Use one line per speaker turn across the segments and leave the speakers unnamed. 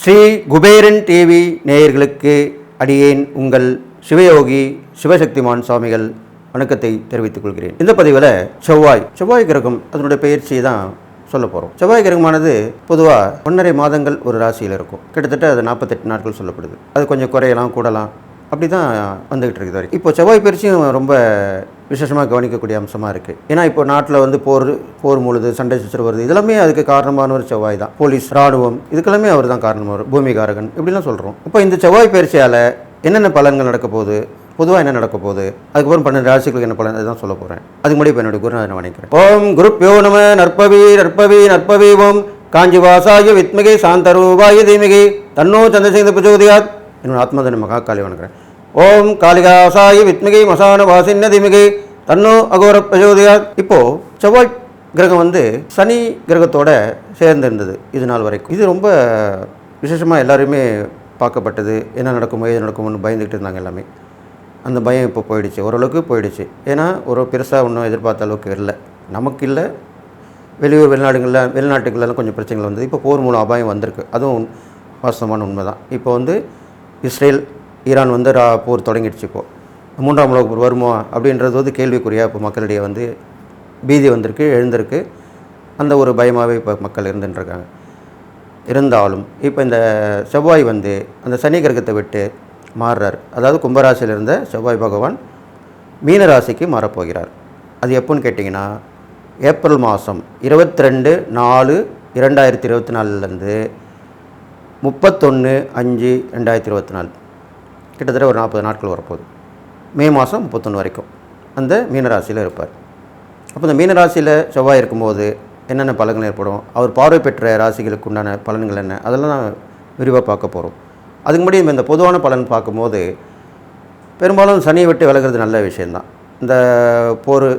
Sri Kuberan TV நேயர்களுக்கு அடியேன் உங்கள் சிவயோகி சிவசக்திமான் சுவாமிகள் வணக்கத்தை தெரிவித்துக் கொள்கிறேன். இந்த பதிவில் செவ்வாய் செவ்வாய் கிரகம் அதனுடைய பயிற்சியை தான் சொல்ல போகிறோம் செவ்வாய் கிரகமானது பொதுவாக ஒன்றரை மாதங்கள் ஒரு ராசியில் இருக்கும். கிட்டத்தட்ட அது நாற்பத்தெட்டு நாட்கள் சொல்லப்படுது. அது கொஞ்சம் குறையலாம் கூடலாம். அப்படி தான் வந்துகிட்டு இருக்குது வரைக்கும். இப்போ செவ்வாய் பயிற்சியும் ரொம்ப விசேஷமாக கவனிக்கக்கூடிய அம்சமாக இருக்குது ஏன்னா இப்போ நாட்டில் வந்து போர் போர் முழுது சண்டை சுற்று வருது இதெல்லாமே அதுக்கு காரணமானவர் செவ்வாய் தான். போலீஸ் ராணுவம் இதுக்கெல்லாமே அவர் தான் காரணமாக பூமிகாரகன் இப்படிலாம் சொல்கிறோம் இப்போ இந்த செவ்வாய் பயிற்சியால் என்னென்ன பலன்கள் நடக்க போகுது? பொதுவாக என்ன நடக்க போகுது? அதுக்கப்புறம் பன்னெண்டு ராசிகளுக்கு என்ன பலன்? அதுதான் சொல்ல போகிறேன் அதுக்கு முன்னாடி இப்போ என்னுடைய குருநாதனை வணங்குறேன் ஓம் குருப்பியோ நம நற்பவி நற்பவி நற்பவி ஓம். காஞ்சி வாசாய வித்மகே சாந்தரூபாய தீமிகே. தன்னோ சந்திரசேகர பிரச்சோதியாத். என்னோட ஆத்மாதன மகா காளி வணங்குறேன். ஓம் காளிகாசாயி வித்மிகை மசான வாசின்ன திமிகை தன்னோ அகோர பிரஜோதியா இப்போ செவ்வாய் கிரகம் வந்து சனி கிரகத்தோட சேர்ந்திருந்தது இது நாள் வரைக்கும். இது ரொம்ப விசேஷமாக எல்லாருமே பார்க்கப்பட்டது. என்ன நடக்குமோ எது நடக்குமோன்னு பயந்துக்கிட்டு இருந்தாங்க எல்லாமே. அந்த பயம் இப்போ போயிடுச்சு. ஓரளவுக்கு போயிடுச்சு. ஏன்னா ஒரு பெருசாக ஒன்றும் எதிர்பார்த்த அளவுக்கு இல்லை நமக்கு இல்லை. வெளியூர் வெளிநாடுகளில் வெளிநாட்டுகளெல்லாம் கொஞ்சம் பிரச்சனைகள் வந்தது. இப்போ போர் மூலம் அபாயம் வந்திருக்கு. அதுவும் வாஸ்தவமான உண்மை தான் இப்போ வந்து இஸ்ரேல் ஈரான் வந்து ரா போர் தொடங்கிடுச்சு இப்போது மூன்றாம் உலக போர் வருமா அப்படின்றது வந்து கேள்விக்குறியாக இப்போ மக்களிடையே வந்து பீதி வந்திருக்கு எழுந்திருக்கு. அந்த ஒரு பயமாகவே இப்போ மக்கள் இருந்துட்டுருக்காங்க. இருந்தாலும் இப்போ இந்த செவ்வாய் வந்து அந்த சனி கிரகத்தை விட்டு மாறுறார். அதாவது கும்பராசியில் இருந்த செவ்வாய் பகவான் மீன ராசிக்கு மாறப்போகிறார். அது எப்போன்னு கேட்டிங்கன்னா ஏப்ரல் மாதம் இருபத்தி ரெண்டு நாலு இரண்டாயிரத்தி இருபத்தி நாலுலேருந்து முப்பத்தொன்று அஞ்சு ரெண்டாயிரத்தி இருபத்தி நாலு கிட்டத்தட்ட ஒரு நாற்பது நாட்கள் வரப்போகுது. மே மாதம் முப்பத்தொன்று வரைக்கும். அந்த மீனராசியில் இருப்பார். அப்போ இந்த மீனராசியில் செவ்வாய் இருக்கும்போது என்னென்ன பலன்கள் ஏற்படும்? அவர் பார்வை பெற்ற ராசிகளுக்கு உண்டான பலன்கள் என்ன? அதெல்லாம் நான் விரிவாக பார்க்க போகிறோம் அதுக்கு முன்னாடி இந்த பொதுவான பலன் பார்க்கும்போது பெரும்பாலும் சனியை விட்டு விலகிறது நல்ல விஷயந்தான் இந்த போர்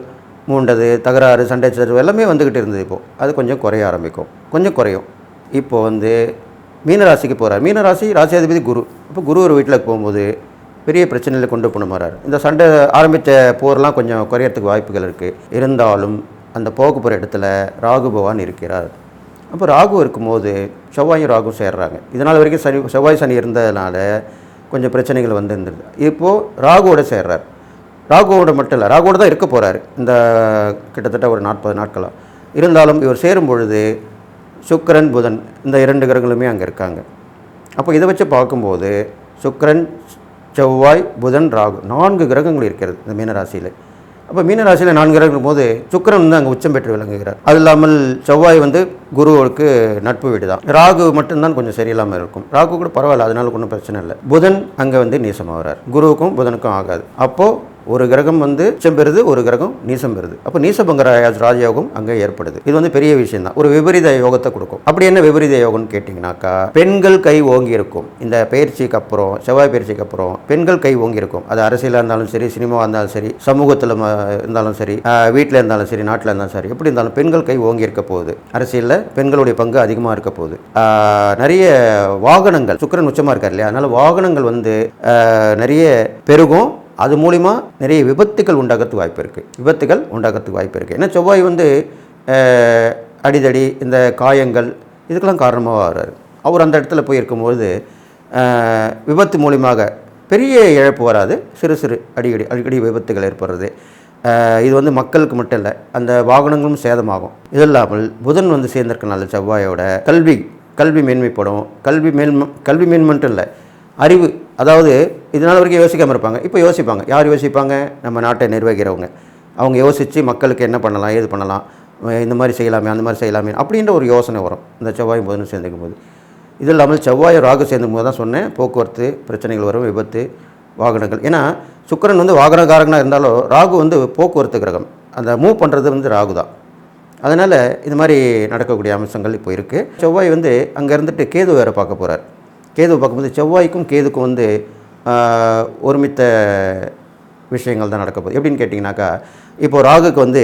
மூண்டது தகராறு சண்டை சச்சரவு எல்லாமே வந்துக்கிட்டு இருந்தது இப்போது அது கொஞ்சம் குறைய ஆரம்பிக்கும். கொஞ்சம் குறையும். இப்போது வந்து மீனராசிக்கு போகிறார் மீனராசி ராசியாதிபதி குரு. இப்போ குரு ஒரு வீட்டில் போகும்போது பெரிய பிரச்சனையில் கொண்டு போன மாறார். இந்த சண்டை ஆரம்பித்த போர்லாம் கொஞ்சம் குறையறதுக்கு வாய்ப்புகள் இருக்குது இருந்தாலும் அந்த போக போகிற இடத்துல ராகு பகவான் இருக்கிறார். அப்போ ராகு இருக்கும்போது செவ்வாயும் ராகும் சேர்றாங்க. இதனால் வரைக்கும் சனி செவ்வாய் சனி இருந்ததுனால கொஞ்சம் பிரச்சனைகள் வந்து இருந்தது. இப்போது ராகுவோட சேர்றார். ராகுவோட மட்டும் இல்லை ராகுவோட தான் இருக்க போகிறார் இந்த கிட்டத்தட்ட ஒரு நாற்பது நாட்களாக இருந்தாலும் இவர் சேரும் பொழுது சுக்கரன் புதன் இந்த இரண்டு கிரகங்களுமே அங்கே இருக்காங்க. அப்போ இதை வச்சு பார்க்கும்போது சுக்கரன் செவ்வாய் புதன் ராகு நான்கு கிரகங்கள் இருக்கிறது இந்த மீனராசியில். அப்போ மீனராசியில் நான்கு கிரகங்கள் போது சுக்கிரன் வந்து அங்கே உச்சம் பெற்று விளங்குகிறார். அது இல்லாமல் செவ்வாய் வந்து குருவுக்கு நட்பு வீடு தான் ராகு மட்டும்தான் கொஞ்சம் சரியில்லாமல் இருக்கும். ராகு கூட பரவாயில்ல அதனால ஒன்றும் பிரச்சனை இல்லை. புதன் அங்கே வந்து நீசமாகிறார் குருவுக்கும் புதனுக்கும் ஆகாது. அப்போது ஒரு கிரகம் வந்து உச்சம் பெறுது ஒரு கிரகம் நீசம் பெறுது. அப்போ நீசபங்கர ராஜ- ராஜயோகம் அங்கே ஏற்படுது. இது வந்து பெரிய விஷயம் தான் ஒரு விபரீத யோகத்தை கொடுக்கும். அப்படி என்ன விபரீத யோகம்னு கேட்டிங்கனாக்கா பெண்கள் கை ஓங்கி இருக்கும். இந்த பயிற்சிக்கு அப்புறம் செவ்வாய் பயிற்சிக்கு அப்புறம் பெண்கள் கை ஓங்கி இருக்கும். அது அரசியலாக இருந்தாலும் சரி சினிமாவாக இருந்தாலும் சரி சமூகத்தில் இருந்தாலும் சரி வீட்டில் இருந்தாலும் சரி நாட்டில் இருந்தாலும் சரி எப்படி இருந்தாலும் பெண்கள் கை ஓங்கி இருக்க போகுது. அரசியலில் பெண்களுடைய பங்கு அதிகமாக இருக்க போகுது. நிறைய வாகனங்கள் சுக்கரன் உச்சமாக இருக்கார் இல்லையா? அதனால் வாகனங்கள் வந்து நிறைய பெருகும். அது மூலிமா நிறைய விபத்துகள் உண்டாகிறதுக்கு வாய்ப்பு இருக்குது விபத்துகள் உண்டாகிறதுக்கு வாய்ப்பு இருக்குது ஏன்னா செவ்வாய் வந்து அடிதடி இந்த காயங்கள் இதுக்கெல்லாம் காரணமாக வர்றாரு. அவர் அந்த இடத்துல போய் இருக்கும்போது விபத்து மூலியமாக பெரிய இழப்பு வராது. சிறு சிறு அடிக்கடி அடிக்கடி விபத்துகள் ஏற்படுறது. இது வந்து மக்களுக்கு மட்டும் இல்லை அந்த வாகனங்களும் சேதமாகும். இது இல்லாமல் புதன் வந்து சேர்ந்திருக்கனால செவ்வாயோட கல்வி கல்வி மேன்மைப்படும். கல்வி மேன்ம கல்வி மேன்மட்டும் இல்லை அறிவு அதாவது இதனால் வரைக்கும் யோசிக்காமல் இருப்பாங்க. இப்போ யோசிப்பாங்க. யார் யோசிப்பாங்க? நம்ம நாட்டை நிர்வகிக்கிறவங்க. அவங்க யோசித்து மக்களுக்கு என்ன பண்ணலாம் ஏது பண்ணலாம் இந்த மாதிரி செய்யலாமே அந்த மாதிரி செய்யலாமே அப்படின்ற ஒரு யோசனை வரும். இந்த செவ்வாயும் புதனும் சேர்ந்துக்கும் போது இது இல்லாமல் செவ்வாய் ராகு சேர்ந்துக்கும் போது தான் சொன்னேன். போக்குவரத்து பிரச்சனைகள் வரும் விபத்து வாகனங்கள். ஏன்னா சுக்கரன் வந்து வாகனக்காரங்களாக இருந்தாலும் ராகு வந்து போக்குவரத்து கிரகம். அந்த மூவ் பண்ணுறது வந்து ராகு தான். அதனால் இது மாதிரி நடக்கக்கூடிய அம்சங்கள் இப்போ இருக்குது செவ்வாய் வந்து அங்கே இருந்துட்டு கேது வேறு பார்க்க போகிறார் கேது பார்க்கும்போது செவ்வாய்க்கும் கேதுக்கும் வந்து ஒருமித்த விஷயங்கள் தான் நடக்க போகுது எப்படின்னு கேட்டிங்கனாக்கா இப்போது ராகுக்கு வந்து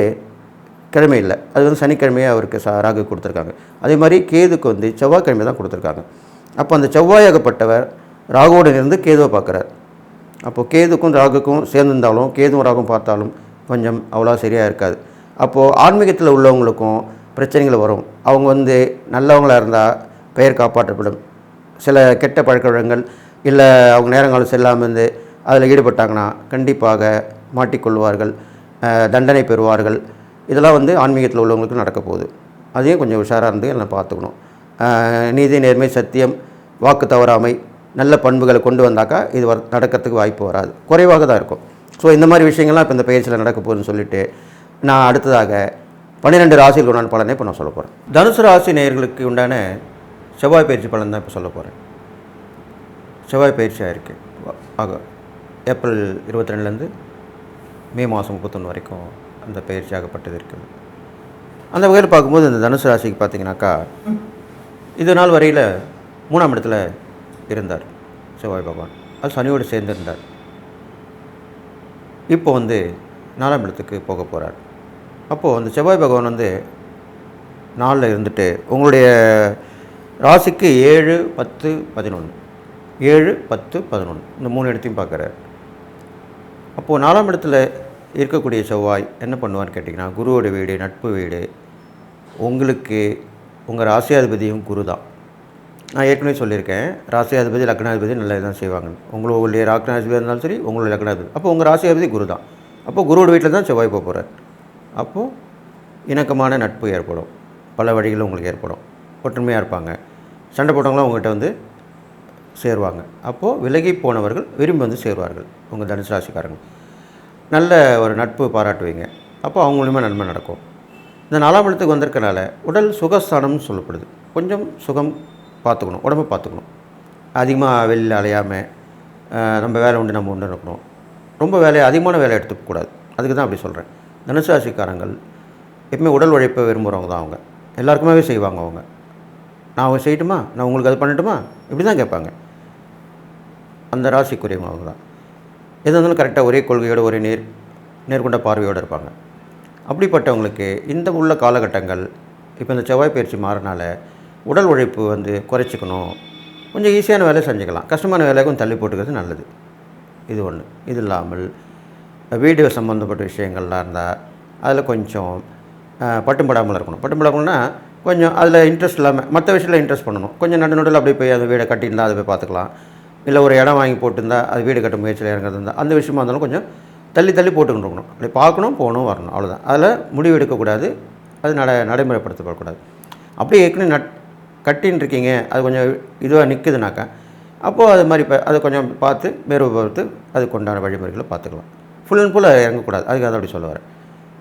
கிழமை இல்லை. அது வந்து சனிக்கிழமையே அவருக்கு சா ராகு கொடுத்துருக்காங்க. அதே மாதிரி கேதுக்கு வந்து செவ்வாய்க்கிழமை தான் கொடுத்துருக்காங்க. அப்போ அந்த செவ்வாயாகப்பட்டவர் ராகுவோடு இருந்து கேதுவை பார்க்குறார். அப்போது கேதுக்கும் ராகுக்கும் சேர்ந்திருந்தாலும் கேதுவும் ராகும் பார்த்தாலும் கொஞ்சம் அவ்வளோ சரியாக இருக்காது. அப்போது ஆன்மீகத்தில் உள்ளவங்களுக்கும் பிரச்சனைகள் வரும். அவங்க வந்து நல்லவங்களாக இருந்தால் பெயர் காப்பாற்றப்படும். சில கெட்ட பழக்க வழக்கங்கள் இல்லை அவங்க நேரங்காலம் செல்லாமல் இருந்து அதில் ஈடுபட்டாங்கன்னா கண்டிப்பாக மாட்டிக்கொள்வார்கள் தண்டனை பெறுவார்கள். இதெல்லாம் வந்து ஆன்மீகத்தில் உள்ளவங்களுக்கு நடக்க போகுது. அதையும் கொஞ்சம் உஷாராக இருந்து எல்லாம் பார்த்துக்கணும். நீதி நேர்மை சத்தியம் வாக்கு தவறாமை நல்ல பண்புகளை கொண்டு வந்தாக்கா இது வர நடக்கிறதுக்கு வாய்ப்பு வராது. குறைவாக தான் இருக்கும். ஸோ இந்த மாதிரி விஷயங்கள்லாம் இப்போ இந்த பயிற்சியில் நடக்க போகுதுன்னு சொல்லிட்டு நான் அடுத்ததாக பன்னிரெண்டு ராசிகளுக்கு உண்டான பலனை இப்போ நான் சொல்ல போகிறேன் தனுசு ராசி நேர்களுக்கு உண்டான செவ்வாய் பயிற்சி பலன் தான் இப்போ சொல்ல போகிறேன் செவ்வாய் பயிற்சியாக இருக்குது ஆக ஏப்ரல் இருபத்தி ரெண்டுலேருந்து மே மாதம் முப்பத்தொன்று வரைக்கும் அந்த பயிற்சியாகப்பட்டது இருக்குது. அந்த வகையில் பார்க்கும்போது இந்த தனுசு ராசிக்கு பார்த்தீங்கன்னாக்கா இது நாள் வரையில் மூணாம் இடத்துல இருந்தார் செவ்வாய் பகவான். அது சனியோடு சேர்ந்திருந்தார். இப்போ வந்து நாலாம் இடத்துக்கு போக போகிறார் அப்போது அந்த செவ்வாய் பகவான் வந்து நாளில் இருந்துட்டு உங்களுடைய ராசிக்கு ஏழு பத்து பதினொன்று ஏழு பத்து பதினொன்று இந்த மூணு இடத்தையும் பார்க்குறார். அப்போது நாலாம் இடத்துல இருக்கக்கூடிய செவ்வாய் என்ன பண்ணுவான்னு கேட்டிங்கன்னா குருவோட வீடு நட்பு வீடு உங்களுக்கு உங்கள் ராசியாதிபதியும் குரு தான். நான் ஏற்கனவே சொல்லியிருக்கேன் ராசியாதிபதி லக்னாதிபதி நல்லது தான் செய்வாங்க உங்களுடைய ராக்னாதிபதி இருந்தாலும் சரி உங்களுடைய லக்னாதிபதி. அப்போ உங்கள் ராசியாதிபதி குரு தான். அப்போது குருவோட வீட்டில் தான் செவ்வாய் போக போகிறார் அப்போது இணக்கமான நட்பு ஏற்படும். பல வழிகளில் உங்களுக்கு ஏற்படும். ஒற்றுமையாக இருப்பாங்க. சண்டை போட்டவங்களாம் உங்கள்கிட்ட வந்து சேருவாங்க. அப்போது விலகி போனவர்கள் விரும்பி வந்து சேருவார்கள் உங்கள் தனுசு ராசிக்காரங்க. நல்ல ஒரு நட்பு பாராட்டுவீங்க. அப்போ அவங்களுமே நன்மை நடக்கும். இந்த நாலாம் இடத்துக்கு வந்திருக்கனால உடல் சுகஸ்தானம்னு சொல்லப்படுது. கொஞ்சம் சுகம் பார்த்துக்கணும் உடம்பை பார்த்துக்கணும். அதிகமாக வெளியில் அலையாமல் நம்ம வேலை உண்டு நம்ம உண்டு இருக்கணும். ரொம்ப வேலையை அதிகமான வேலை எடுத்துக்கக்கூடாது அதுக்கு தான் அப்படி சொல்கிறேன் தனுசு ராசிக்காரங்கள் எப்பவுமே உடல் உழைப்பை விரும்புகிறவங்க தான் அவங்க. எல்லாருக்குமே செய்வாங்க அவங்க. நான் அவங்க செய்யட்டுமா? நான் உங்களுக்கு அது பண்ணட்டுமா? இப்படி தான் கேட்பாங்க. அந்த ராசிக்குரியவங்க அவங்க தான் எது இருந்தாலும் கரெக்டாக ஒரே கொள்கையோட ஒரே நேர் நேர்கொண்ட பார்வையோடு இருப்பாங்க. அப்படிப்பட்டவங்களுக்கு இந்த உள்ள காலகட்டங்கள் இப்போ இந்த செவ்வாய் பயிற்சி மாறினால உடல் உழைப்பு வந்து குறைச்சிக்கணும். கொஞ்சம் ஈஸியான வேலையை செஞ்சுக்கலாம். கஷ்டமான வேலையை கொஞ்சம் தள்ளி போட்டுக்கிறது நல்லது. இது ஒன்று இது இல்லாமல் வீடியோ சம்மந்தப்பட்ட விஷயங்கள்லாம் இருந்தால் அதில் கொஞ்சம் அஹ், பட்டும் படாமல் இருக்கணும். பட்டும் படாமல்னா கொஞ்சம் அதில் இன்ட்ரெஸ்ட் இல்லாமல் மற்ற விஷயத்தில் இன்ட்ரெஸ்ட் பண்ணணும். கொஞ்சம் நடு நடுவில் அப்படியே போய் அந்த வீடை கட்டியிருந்தால் அதை போய் பார்த்துக்கலாம். இல்லை ஒரு இடம் வாங்கி போட்டிருந்தா அது வீடு கட்ட முயற்சியில் இறங்குறது இருந்தால் அந்த விஷயமா இருந்தாலும் கொஞ்சம் தள்ளி தள்ளி போட்டுக்கிட்டு இருக்கணும். அப்படி பார்க்கணும் போகணும் வரணும். அவ்வளோதான் அதில் முடிவு எடுக்கக்கூடாது. அது நட நடைமுறைப்படுத்தப்படக்கூடாது. அப்படியே ஏற்கனவே நட் கட்டின்னு இருக்கீங்க அது கொஞ்சம் இதுவாக நிற்குதுனாக்கா அப்போது அது மாதிரி இப்போ அதை கொஞ்சம் பார்த்து மேறு அதுக்கு உண்டான வழிமுறைகளை பார்த்துக்கலாம். ஃபுல் அண்ட் ஃபுல்லாக இறங்கக்கூடாது. அதுக்காக அப்படி சொல்ல வரேன்.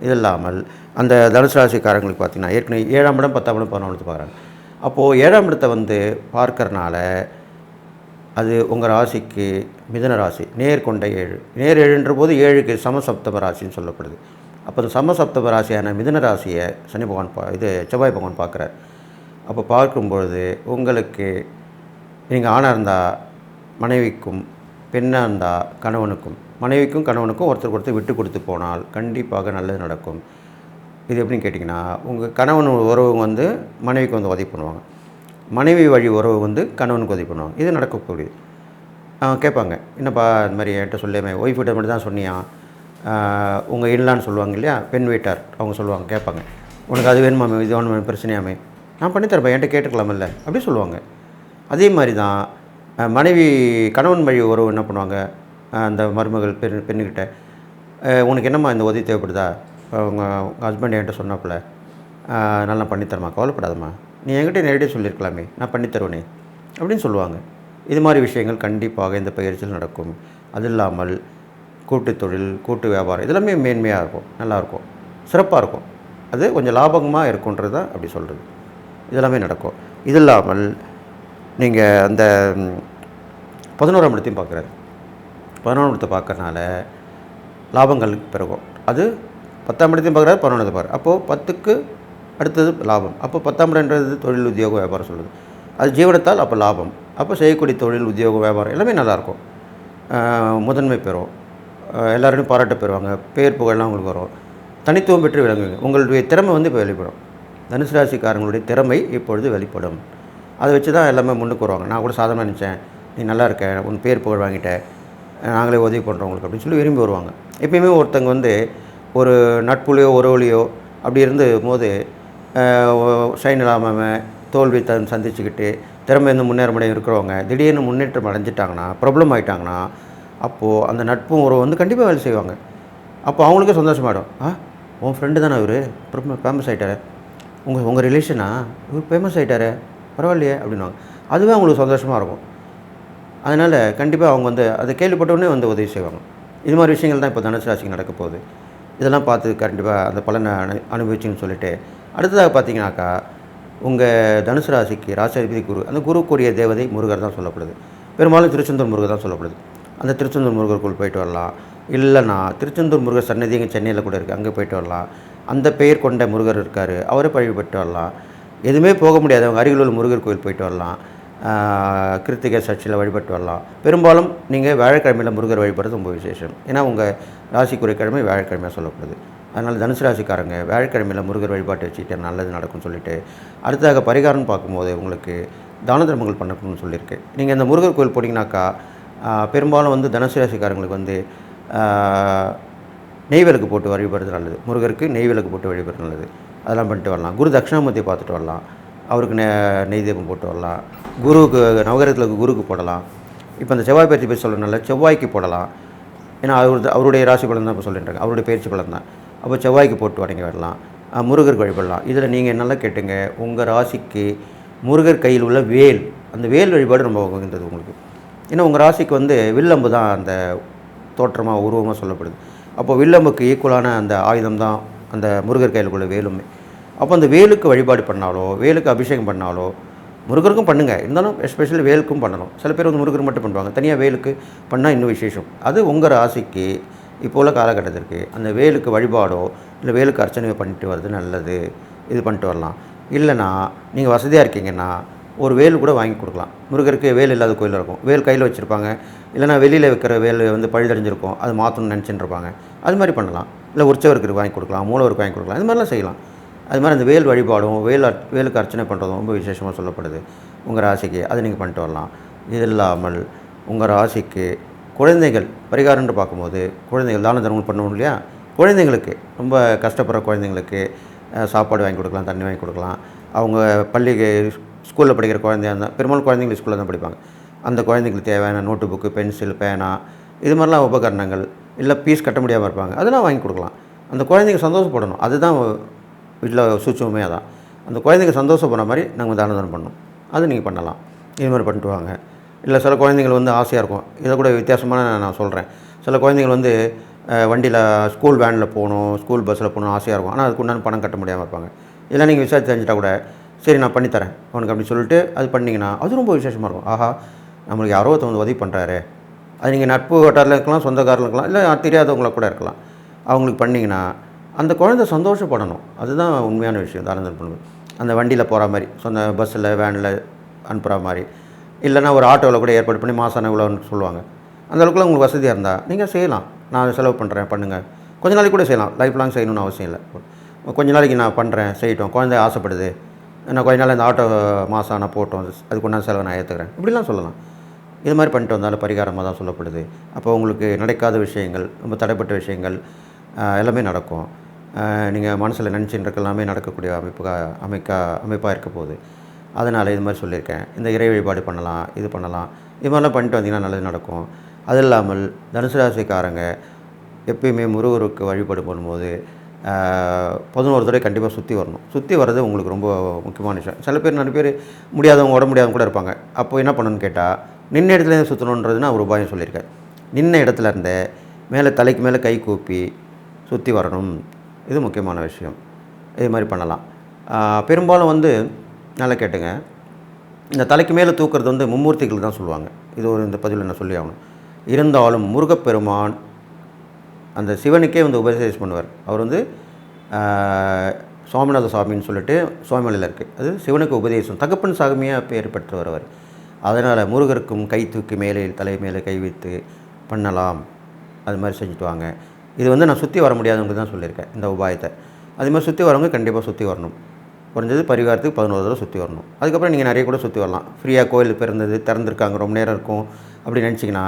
இது இல்லாமல் அந்த தனுசு ராசிக்காரங்களுக்கு பார்த்தீங்கன்னா ஏற்கனவே ஏழாம் இடம் பத்தாம் இடம் பதினொன்று பார்க்குறாங்க அப்போது ஏழாம் இடத்தை வந்து பார்க்கறனால அது உங்கள் ராசிக்கு மிதன ராசி நேர்கொண்ட ஏழு. நேர் ஏழுன்ற போது ஏழுக்கு சமசப்தம ராசின்னு சொல்லப்படுது. அப்போ அந்த சமசப்தம ராசியான மிதன ராசியை சனி பகவான் பா இது செவ்வாய் பகவான் பார்க்குறார். அப்போ பார்க்கும்பொழுது உங்களுக்கு நீங்கள் ஆணாக இருந்தால் மனைவிக்கும் பெண்ணாக இருந்தால் கணவனுக்கும் மனைவிக்கும் கணவனுக்கும் ஒருத்தருக்கு ஒருத்தர் விட்டு கொடுத்து போனால் கண்டிப்பாக நல்லது நடக்கும். இது எப்படின்னு கேட்டிங்கன்னா உங்கள் கணவன் உறவு வந்து மனைவிக்கு வந்து உதவி பண்ணுவாங்க. மனைவி வழி உறவு வந்து கணவனுக்கு உதவி பண்ணுவாங்க. இது நடக்கக்கூடியது. கேட்பாங்க. என்னப்பா இந்த மாதிரி என்கிட்ட சொல்லேமே ஒய்ஃப் கிட்ட மட்டும் தான் சொன்னியா? உங்கள் இல்லைன்னு சொல்லுவாங்க இல்லையா? பெண் வீட்டார் அவங்க சொல்லுவாங்க கேட்பாங்க. உனக்கு அது வேணுமாமே இது வேணுமே பிரச்சனையாமே நான் பண்ணித்தரப்பா என்கிட்ட கேட்டுக்கலாமில்ல. அப்படி சொல்லுவாங்க. அதே மாதிரி தான் மனைவி கணவன் வழி உறவு என்ன பண்ணுவாங்க? அந்த மருமகள் பெண் பெண்ணுக்கிட்ட உனக்கு என்னம்மா இந்த உதவி தேவைப்படுதா? உங்கள் உங்கள் ஹஸ்பண்ட் என்கிட்ட சொன்னாப்புல நல்லா பண்ணித்தரமா கவலைப்படாதம்மா. நீ என்கிட்ட நேரடியாக சொல்லியிருக்கலாமே நான் பண்ணித்தருவேனே அப்படின்னு சொல்லுவாங்க. இது மாதிரி விஷயங்கள் கண்டிப்பாக இந்த பயிற்சியில் நடக்கும். அது இல்லாமல் கூட்டு தொழில் கூட்டு வியாபாரம் இதெல்லாமே மேன்மையாக இருக்கும் நல்லாயிருக்கும் சிறப்பாக இருக்கும். அது கொஞ்சம் லாபகமாக இருக்குன்றது தான் அப்படி சொல்கிறது இதெல்லாமே நடக்கும். இது இல்லாமல் நீங்கள் அந்த பதினோராம் இடத்தையும் பார்க்குறாரு. பதினொன்றத்தை பார்க்கறனால லாபங்கள் பிறகும் அது பத்தாம் இடத்தையும் பார்க்குறாரு பதினொன்று பாரு அப்போது பத்துக்கு அடுத்தது லாபம். அப்போ பத்தாம் இடன்றது தொழில் உத்தியோகம் வியாபாரம் சொல்லுது. அது ஜீவனத்தால் அப்போ லாபம். அப்போ செய்யக்கூடிய தொழில் உத்தியோகம் வியாபாரம் எல்லாமே நல்லாயிருக்கும். முதன்மை பெறும். ஆஹ் பாராட்ட பெறுவாங்க. பேர் புகழெலாம் உங்களுக்கு வரும். தனித்துவம் பெற்று விளங்குவீங்க. உங்களுடைய திறமை வந்து இப்போ வெளிப்படும். தனுசு ராசிக்காரங்களுடைய திறமை இப்பொழுது வெளிப்படும். அதை வச்சு தான் எல்லாமே முன்னுக்கு வருவாங்க. நான் கூட சாதாரணமாக நினச்சேன். நீ நல்லா இருக்க. உன் பேர் புகழ் வாங்கிட்ட. நாங்களே உதவி பண்ணுறோம் உங்களுக்கு அப்படின்னு சொல்லி விரும்பி வருவாங்க. எப்பயுமே ஒருத்தங்க வந்து ஒரு நட்புலையோ உறவுலையோ அப்படி இருந்து போது ஷைன் இல்லாமல் தோல்வி தன் சந்திச்சுக்கிட்டு திறமை இருந்து முன்னேற முடியும் இருக்கிறவங்க திடீர்னு முன்னேற்றம் அடைஞ்சிட்டாங்கன்னா ப்ராப்ளம் ஆகிட்டாங்கன்னா அப்போது அந்த நட்பும் உறவு வந்து கண்டிப்பாக வேலை செய்வாங்க. அப்போ அவங்களுக்கே சந்தோஷமாயிடும். ஆ உன் ஃப்ரெண்டு தானே அவர் ஃபேமஸ் ஆகிட்டாரு உங்கள் உங்கள் ரிலேஷனா இவர் ஃபேமஸ் ஆகிட்டாரு பரவாயில்லையே அப்படின்வாங்க அதுவே அவங்களுக்கு சந்தோஷமாக இருக்கும். அதனால் கண்டிப்பாக அவங்க வந்து அதை கேள்விப்பட்டவுடனே வந்து உதவி செய்வாங்க. இது மாதிரி விஷயங்கள் தான் இப்போ தனுசு ராசிக்கு நடக்க போகுது. இதெல்லாம் பார்த்து கண்டிப்பாக அந்த பலனை அனு அனுபவிச்சுன்னு சொல்லிட்டு அடுத்ததாக பார்த்தீங்கன்னாக்கா உங்கள் தனுசு ராசிக்கு ராசாதிபதி குரு அந்த குருக்குரிய தேவதை முருகர் தான் சொல்லப்படுது. பெரும்பாலும் திருச்செந்தூர் முருகர் தான் சொல்லப்படுது. அந்த திருச்செந்தூர் முருகருக்குள் போயிட்டு வரலாம். இல்லைன்னா திருச்செந்தூர் முருகர் சன்னதி எங்கள் சென்னையில் கூட இருக்குது அங்கே போயிட்டு வரலாம். அந்த பெயர் கொண்ட முருகர் இருக்கார். அவரை வழிபட்டு வரலாம். எதுவுமே போக முடியாதவங்க அருகில் உள்ள முருகர் கோயில் போயிட்டு வரலாம். கிருத்திகை சர்ச்சில் வழிபட்டு வரலாம். பெரும்பாலும் நீங்கள் வியாழக்கிழமையில் முருகர் வழிபடுறது ரொம்ப விசேஷம். ஏன்னா உங்கள் ராசிக்குரிய கிழமை வியாழக்கிழமையாக சொல்லப்படுது. அதனால் தனுசு ராசிக்காரங்க வியாழக்கிழமையில் முருகர் வழிபாட்டு வச்சுக்கிட்டு நல்லது நடக்கும்னு சொல்லிட்டு அடுத்ததாக பரிகாரம்னு பார்க்கும்போது உங்களுக்கு தான தர்மங்கள் பண்ணணும்னு சொல்லியிருக்கு. நீங்கள் இந்த முருகர் கோயில் போனீங்கன்னாக்கா பெரும்பாலும் வந்து தனுசு ராசிக்காரங்களுக்கு வந்து நெய் விளக்கு போட்டு வழிபடுறது நல்லது. முருகருக்கு நெய் விளக்கு போட்டு வழிபடுறது நல்லது. அதெல்லாம் பண்ணிட்டு வரலாம். குரு தட்சிணாமூர்த்தியை பார்த்துட்டு வரலாம். அவருக்கு நெ நெய் தீபம் போட்டு வரலாம். குருவுக்கு நவகிரகத்தில் குருக்கு போடலாம். இப்போ அந்த செவ்வாய் பயிற்சி பேர் சொல்கிறனால செவ்வாய்க்கு போடலாம். ஏன்னா அவர் அவருடைய ராசி பலன் தான் இப்போ சொல்லிட்டுருங்க அவருடைய பயிற்சி பலன் தான். அப்போ செவ்வாய்க்கு போட்டு வணங்கி வரலாம். முருகர் வழிபடலாம் இதில் நீங்கள் என்னெல்லாம் கேட்டுங்க? உங்கள் ராசிக்கு முருகர் கையில் உள்ள வேல் அந்த வேல் வழிபாடு ரொம்ப உகந்தது உங்களுக்கு. ஏன்னா உங்கள் ராசிக்கு வந்து வில்லம்பு தான் அந்த தோற்றமாக உருவமாக சொல்லப்படுது. அப்போ வில்லம்புக்கு ஈக்குவலான அந்த ஆயுதம் தான் அந்த முருகர் கையில் உள்ள வேலுமே. அப்போ அந்த வேலுக்கு வழிபாடு பண்ணாலோ வேலுக்கு அபிஷேகம் பண்ணாலோ முருகருக்கும் பண்ணுங்கள் இருந்தாலும் எஸ்பெஷலி வேலுக்கும் பண்ணணும். சில பேர் வந்து முருகர் மட்டும் பண்ணுவாங்க. தனியாக வேலுக்கு பண்ணால் இன்னும் விசேஷம். அது உங்கள் ராசிக்கு இப்போ உள்ள காலகட்டத்திற்கு அந்த வேலுக்கு வழிபாடோ இல்லை வேலுக்கு அர்ச்சனையோ பண்ணிட்டு வர்றது நல்லது. இது பண்ணிட்டு வரலாம். இல்லைன்னா நீங்கள் வசதியாக இருக்கீங்கன்னா ஒரு வேல் கூட வாங்கி கொடுக்கலாம். முருகருக்கு வேல் இல்லாத கோயில் இருக்கும். வேல் கையில் வச்சுருப்பாங்க. இல்லைன்னா வெளியில் வைக்கிற வேல் வந்து பழுதடைஞ்சிருக்கும் அது மாற்றணும்னு நினச்சிட்டு இருப்பாங்க. அது மாதிரி பண்ணலாம். இல்லை உற்சவருக்கு வாங்கி கொடுக்கலாம். மூலவருக்கு வாங்கி கொடுக்கலாம். இது மாதிரிலாம் செய்யலாம். அது மாதிரி அந்த வேல் வழிபாடும் வேல் வேலுக்கு அர்ச்சனை பண்ணுறதும் ரொம்ப விசேஷமாக சொல்லப்படுது. உங்கள் ராசிக்கு அதை நீங்கள் பண்ணிட்டு வரலாம். இது இல்லாமல் உங்கள் ராசிக்கு குழந்தைகள் பரிகாரம்னு பார்க்கும்போது குழந்தைகள் தான தர்மங்கள் பண்ணணும் இல்லையா? குழந்தைங்களுக்கு ரொம்ப கஷ்டப்படுற குழந்தைங்களுக்கு சாப்பாடு வாங்கி கொடுக்கலாம் தண்ணி வாங்கி கொடுக்கலாம். அவங்க பள்ளிக்கு ஸ்கூலில் படிக்கிற குழந்தையா இருந்தால் பெரும்பாலும் குழந்தைங்களுக்கு ஸ்கூலில் தான் படிப்பாங்க. அந்த குழந்தைங்களுக்கு தேவையான நோட்டு புக்கு பென்சில் பேனா இது மாதிரிலாம் உபகரணங்கள் இல்லை ஃபீஸ் கட்ட முடியாமல் இருப்பாங்க. அதெல்லாம் வாங்கி கொடுக்கலாம். அந்த குழந்தைங்க சந்தோஷப்படணும். அதுதான் வீட்டில் சூட்சமே அதான். அந்த குழந்தைங்க சந்தோஷப்படுற மாதிரி நாங்கள் தான தர்மம் பண்ணணும் அது நீங்கள் பண்ணலாம். இது மாதிரி பண்ணிட்டு வாங்க. இல்லை சில குழந்தைங்கள் வந்து ஆசையாக இருக்கும். இதை கூட வித்தியாசமான நான் சொல்கிறேன் சில குழந்தைங்கள் வந்து வண்டியில் ஸ்கூல் வேனில் போகணும் ஸ்கூல் பஸ்ஸில் போகணும் ஆசையாக இருக்கும். ஆனால் அதுக்கு உண்டான பணம் கட்ட முடியாமல் இருப்பாங்க. இதெல்லாம் நீங்கள் விசாரிச்சு தெரிஞ்சிட்டா கூட சரி நான் பண்ணித்தரேன் உனக்கு அப்படின்னு சொல்லிட்டு அது பண்ணிங்கன்னா அது ரொம்ப விசேஷமாக இருக்கும். ஆஹா நம்மளுக்கு யாரோ ஒருத்தவங்க உதவி பண்ணுறாரு அது நீங்கள் நட்பு வட்டாரில் இருக்கலாம் சொந்தக்காரில் இருக்கலாம் இல்லை தெரியாதவங்கள கூட இருக்கலாம். அவங்களுக்கு பண்ணிங்கன்னா அந்த குழந்தை சந்தோஷப்படணும். அதுதான் உண்மையான விஷயம் தானந்தர் பண்ணுவது அந்த வண்டியில் போகிற மாதிரி சொந்த பஸ்ஸில் வேனில் அனுப்புகிற மாதிரி. இல்லைன்னா ஒரு ஆட்டோவில் கூட ஏற்பாடு பண்ணி மாசான இவ்வளோன்னு சொல்லுவாங்க. அந்த அளவுக்குலாம் உங்களுக்கு வசதியாக இருந்தால் நீங்கள் செய்யலாம். நான் செலவு பண்ணுறேன் பண்ணுங்கள் கொஞ்ச நாளைக்கு கூட செய்யலாம். லைஃப் லாங் செய்யணும்னு அவசியம் இல்லை. கொஞ்ச நாளைக்கு நான் பண்ணுறேன் செய்யட்டும். குழந்தை ஆசைப்படுது. நான் கொஞ்ச நாள் இந்த ஆட்டோ மாதம் நான் போட்டோம் அதுக்கு உண்டான செலவை நான் ஏற்றுக்கிறேன் இப்படிலாம் சொல்லலாம். இது மாதிரி பண்ணிட்டு வந்தாலும் பரிகாரமாக தான் சொல்லப்படுது. அப்போ உங்களுக்கு நடக்காத விஷயங்கள் ரொம்ப தடைப்பட்ட விஷயங்கள் எல்லாமே நடக்கும். நீங்கள் மனசில் நினச்சிட்டு எல்லாமே நடக்கக்கூடிய அமைப்புகா அமைக்கா அமைப்பாக இருக்க போகுது. அதனால் இது மாதிரி சொல்லியிருக்கேன். இந்த இறை வழிபாடு பண்ணலாம் இது பண்ணலாம். இது மாதிரிலாம் பண்ணிட்டு வந்தீங்கன்னா நல்லது நடக்கும். அது இல்லாமல் தனுசு ராசிக்காரங்க எப்பயுமே முருகருக்கு வழிபாடு பண்ணும்போது பதினோரு தடவை கண்டிப்பாக சுற்றி வரணும். சுற்றி வர்றது உங்களுக்கு ரொம்ப முக்கியமான விஷயம். சில பேர் நிறைய பேர் முடியாதவங்க உடம்பு முடியாதவங்க கூட இருப்பாங்க. அப்போ என்ன பண்ணணும்னு கேட்டால் நின்ன இடத்துலேருந்து சுற்றணுன்றது நான் ஒரு உபாயம் சொல்லியிருக்கேன் நின்ன இடத்துல இருந்தே மேலே தலைக்கு மேலே கை கூப்பி சுற்றி வரணும். இது முக்கியமான விஷயம். இது மாதிரி பண்ணலாம். பெரும்பாலும் வந்து நல்லா கேட்டுங்க. இந்த தலைக்கு மேலே தூக்குறது வந்து மும்மூர்த்திகள் தான் சொல்லுவாங்க. இது ஒரு இந்த பதிவில் நான் சொல்லி ஆகணும். இருந்தாலும் முருகப்பெருமான் அந்த சிவனுக்கே வந்து உபதேசம் பண்ணுவார். அவர் வந்து சுவாமிநாத சுவாமின்னு சொல்லிட்டு சுவாமிமலையில் இருக்குது அது சிவனுக்கு உபதேசம். தகப்பன் சாமியாக பேர் பெற்றவர் அவர். அதனால் முருகருக்கும் கை தூக்கி மேலே தலை மேலே கை வைத்து பண்ணலாம். அது மாதிரி செஞ்சுட்டு வாங்க. இது வந்து நான் சுற்றி வர முடியாதவங்க தான் சொல்லியிருக்கேன் இந்த உபாயத்தை. அதே மாதிரி சுற்றி வரவங்க கண்டிப்பாக சுற்றி வரணும். குறைஞ்சது பரிகாரத்துக்கு பதினோரு தடவை சுற்றி வரணும். அதுக்கப்புறம் நீங்கள் நிறைய கூட சுற்றி வரலாம். ஃப்ரீயாக கோயில் பிறந்தது திறந்துருக்காங்க ரொம்ப நேரம் இருக்கும் அப்படி நினச்சிங்கன்னா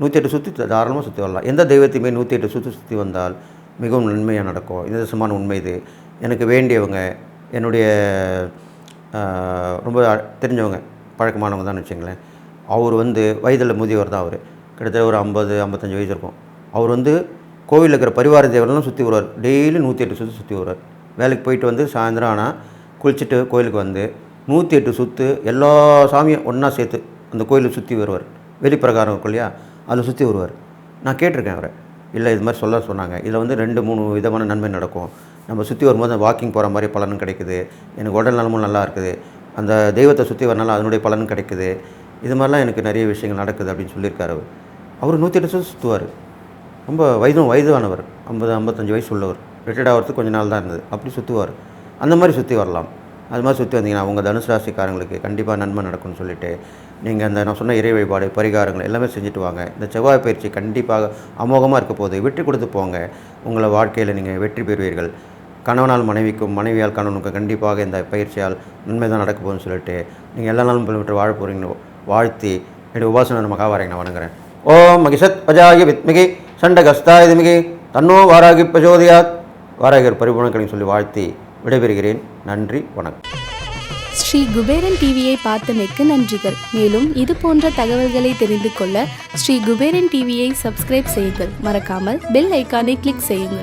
நூற்றி எட்டு சுற்றி தாராளமாக சுற்றி வரலாம். எந்த தெய்வத்தையுமே நூற்றி எட்டு சுற்றி சுற்றி வந்தால் மிகவும் நன்மையாக நடக்கும். நிதர்சனமான உண்மை இது. எனக்கு வேண்டியவங்க என்னுடைய ரொம்ப தெரிஞ்சவங்க பழக்கமானவங்க தான் வச்சுங்களேன் அவர் வந்து வயதில் முதியவர் தான் அவர். கிட்டத்தட்ட ஒரு ஐம்பது ஐம்பத்தஞ்சு வயசு இருக்கும். அவர் வந்து கோவிலில் இருக்கிற பரிவார தேவரெல்லாம் சுற்றி வருவார். டெய்லி நூற்றி எட்டு சுற்றி சுற்றி வருவார். வேலைக்கு போயிட்டு வந்து சாயந்தரம் ஆனால் குளிச்சுட்டு கோயிலுக்கு வந்து நூற்றி எட்டு சுற்று எல்லா சாமியும் ஒன்றா சேர்த்து அந்த கோயிலை சுற்றி வருவார். வெளிப்பிரகாரம் இருக்கும் இல்லையா? அதில் சுற்றி வருவார். நான் கேட்டிருக்கேன் அவரை. இல்லை இது மாதிரி சொல்ல சொன்னாங்க. இதில் வந்து ரெண்டு மூணு விதமான நன்மை நடக்கும். நம்ம சுற்றி வரும்போது வாக்கிங் போகிற மாதிரி பலனும் கிடைக்குது. எனக்கு உடல் நலமும் நல்லா இருக்குது. அந்த தெய்வத்தை சுற்றி வரனால அதனுடைய பலனும் கிடைக்குது. இது மாதிரிலாம் எனக்கு நிறைய விஷயங்கள் நடக்குது அப்படின்னு சொல்லியிருக்காரு அவர். அவர் நூற்றி எட்டு சுற்றுவார் ரொம்ப வயதும் வயதானவர் ஐம்பது ஐம்பத்தஞ்சு வயசு உள்ளவர். ரிட்டையர்ட் ஆகிறதுக்கு கொஞ்ச நாள் தான் இருந்தது. அப்படி சுற்றுவார் அந்த மாதிரி சுற்றி வரலாம். அது மாதிரி சுற்றி வந்தீங்கன்னா உங்கள் தனுசு ராசிக்காரங்களுக்கு கண்டிப்பாக நன்மை நடக்கும்னு சொல்லிட்டு நீங்கள் அந்த நான் சொன்ன இறை வழிபாடு பரிகாரங்கள் எல்லாமே செஞ்சுட்டு வாங்க. இந்த செவ்வாய் பயிற்சி கண்டிப்பாக அமோகமாக இருக்க போது விட்டு கொடுத்து போங்க. உங்களை வாழ்க்கையில் நீங்கள் வெற்றி பெறுவீர்கள். கணவனால் மனைவிக்கும் மனைவியால் கணவனுக்கும் கண்டிப்பாக இந்த பயிற்சியால் நன்மை தான் நடக்க போகுதுன்னு சொல்லிட்டு நீங்கள் எல்லா நாளும் பெற்று வாழ போகிறீங்கன்னு வாழ்த்தி என்னுடைய உபாசன மகாவாரை நான் வணங்குறேன். ஓம் மகிஷத் பஜாய வித்மிகி சண்டகஸ்தாய திமிகி தன்னோ வாராகி பிரஜோதியாத் வாராகர் பரிபூர்ணங்களையும் சொல்லி வாழ்த்தி விடைபெறுகிறேன். நன்றி வணக்கம்.
ஸ்ரீ குபேரன் டிவியை பார்த்தமைக்கு நன்றிகள். மேலும் இது போன்ற தகவல்களை தெரிந்து கொள்ள ஸ்ரீ குபேரன் டிவியை சப்ஸ்கிரைப் செய்யுங்கள். மறக்காமல் பெல் ஐக்கானை கிளிக் செய்யுங்கள்.